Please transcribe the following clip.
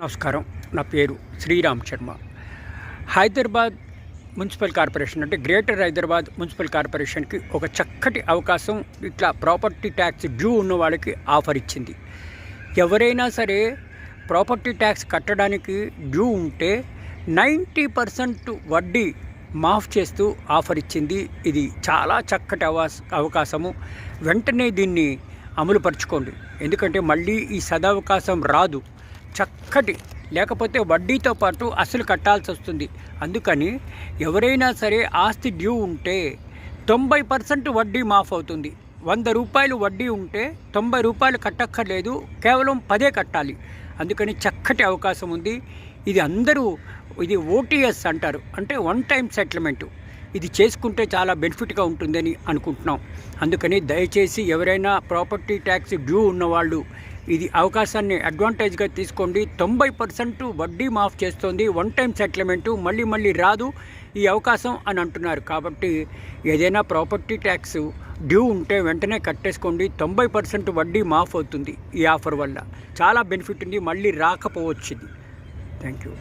నమస్కారం. నా పేరు శ్రీరామ్ శర్మ. హైదరాబాద్ మున్సిపల్ కార్పొరేషన్ అంటే గ్రేటర్ హైదరాబాద్ మున్సిపల్ కార్పొరేషన్కి ఒక చక్కటి అవకాశం ఇట్లా ప్రాపర్టీ ట్యాక్స్ డ్యూ ఉన్న వాళ్ళకి ఆఫర్ ఇచ్చింది. ఎవరైనా సరే ప్రాపర్టీ ట్యాక్స్ కట్టడానికి డ్యూ ఉంటే నైంటీ పర్సెంట్ వడ్డీ మాఫ్ చేస్తూ ఆఫర్ ఇచ్చింది. ఇది చాలా చక్కటి అవకాశ అవకాశము. వెంటనే దీన్ని అమలుపరుచుకోండి. ఎందుకంటే మళ్ళీ ఈ సదవకాశం రాదు. చక్కటి లేకపోతే వడ్డీతో పాటు అసలు కట్టాల్సి వస్తుంది. అందుకని ఎవరైనా సరే ఆస్తి డ్యూ ఉంటే తొంభై పర్సెంట్ వడ్డీ మాఫ్ అవుతుంది. వంద రూపాయలు వడ్డీ ఉంటే తొంభై రూపాయలు కట్టక్కర్లేదు కేవలం పదే కట్టాలి. అందుకని చక్కటి అవకాశం ఉంది. ఇది అందరూ ఇది ఓటీఎస్ అంటారు. అంటే వన్ టైం సెటిల్మెంట్. ఇది చేసుకుంటే చాలా బెనిఫిట్గా ఉంటుందని అనుకుంటున్నాం. అందుకని దయచేసి ఎవరైనా ప్రాపర్టీ ట్యాక్స్ డ్యూ ఉన్నవాళ్ళు ఇది అవకాశాన్ని అడ్వాంటేజ్గా తీసుకోండి. తొంభై పర్సెంట్ వడ్డీ మాఫ్ చేస్తుంది. వన్ టైం సెటిల్మెంటు మళ్ళీ మళ్ళీ రాదు. ఈ అవకాశం అని అంటున్నారు. కాబట్టి ఏదైనా ప్రాపర్టీ ట్యాక్స్ డ్యూ ఉంటే వెంటనే కట్టేసుకోండి. తొంభై పర్సెంట్ వడ్డీ మాఫ్ అవుతుంది ఈ ఆఫర్ వల్ల. చాలా బెనిఫిట్ ఉంది. మళ్ళీ రాకపోవచ్చు ఇది థ్యాంక్ యూ